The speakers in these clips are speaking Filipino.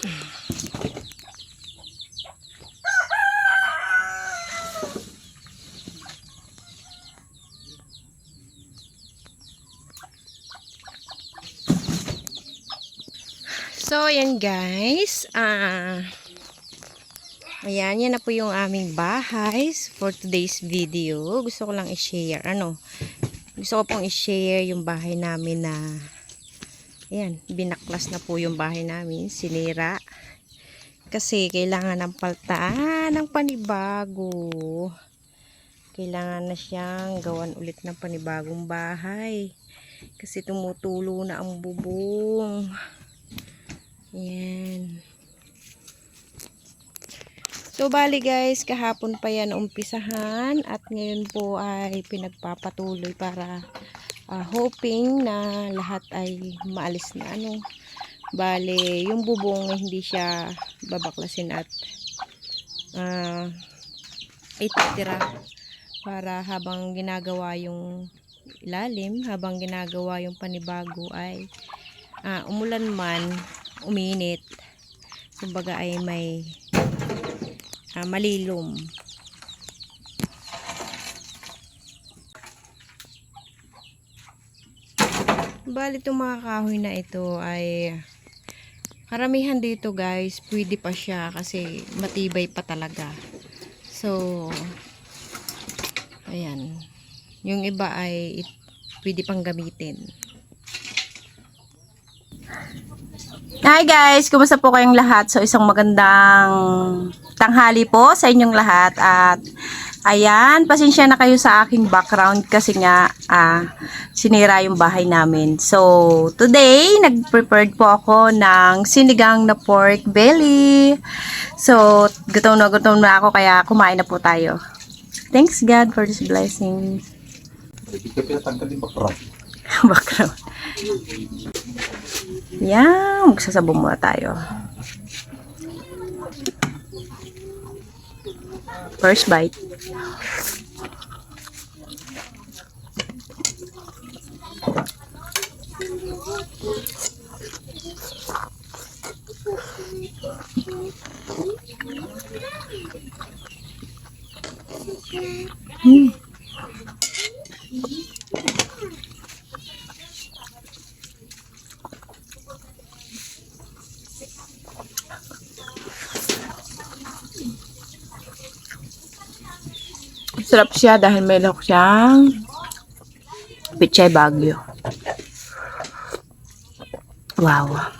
So, ayan guys. Ah, ayan, yan na po yung aming bahay for today's video. Gusto ko lang i-share. Ano? Gusto ko pong i-share yung bahay namin na ayan, binaklas na po yung bahay namin. Sinira. Kasi kailangan ng paltaan ng panibago. Kailangan na siyang gawan ulit ng panibagong bahay. Kasi tumutulo na ang bubong. Yan. So, bali guys, kahapon pa yan umpisahan at ngayon po ay pinagpapatuloy para ah, hoping na lahat ay maalis na ano. Bali, yung bubong hindi siya babaklasin at ah, ititira para habang ginagawa yung ilalim, habang ginagawa yung panibago ay ah, umulan man, uminit, kumbaga ay may ah, malilom. Bali itong mga kahoy na ito ay karamihan dito guys, pwede pa siya kasi matibay pa talaga. So, ayan. Yung iba ay it- pwede pang gamitin. Hi guys! Kumusta po kayong lahat? So isang magandang tanghali po sa inyong lahat at ayan, pasensya na kayo sa aking background kasi nga ah, sinira yung bahay namin. So today, nag-prepared po ako ng sinigang na pork belly. So gutom na gutom na ako kaya kumain na po tayo. Thanks God for this blessing. Background. Yan, magsasabong muna tayo. First bite. Sarap siya dahil may look siyang pichay bagyo. Wow.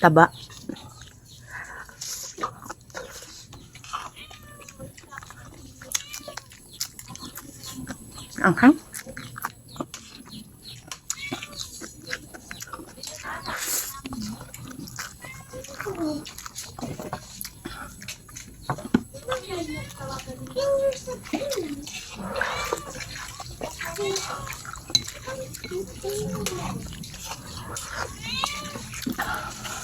Taba. Ang hang. ハハハハ。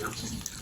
します。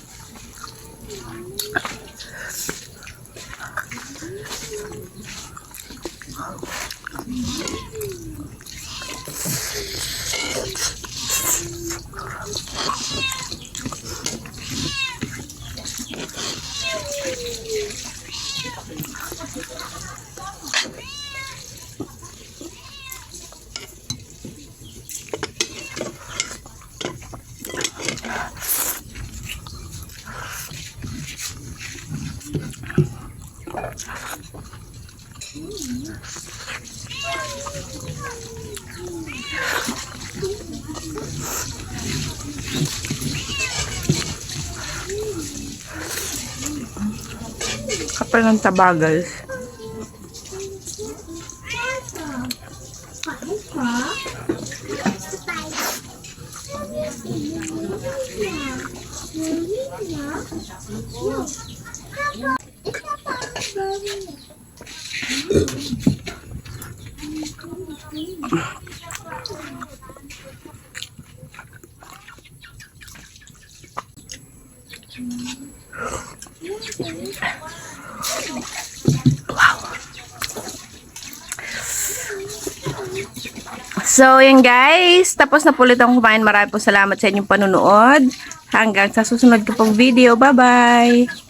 Kapal ng taba, guys. So, yan guys. Tapos na po ulit akong kumain. Maraming po salamat sa inyong panunood. Hanggang sa susunod ko pong video. Bye-bye!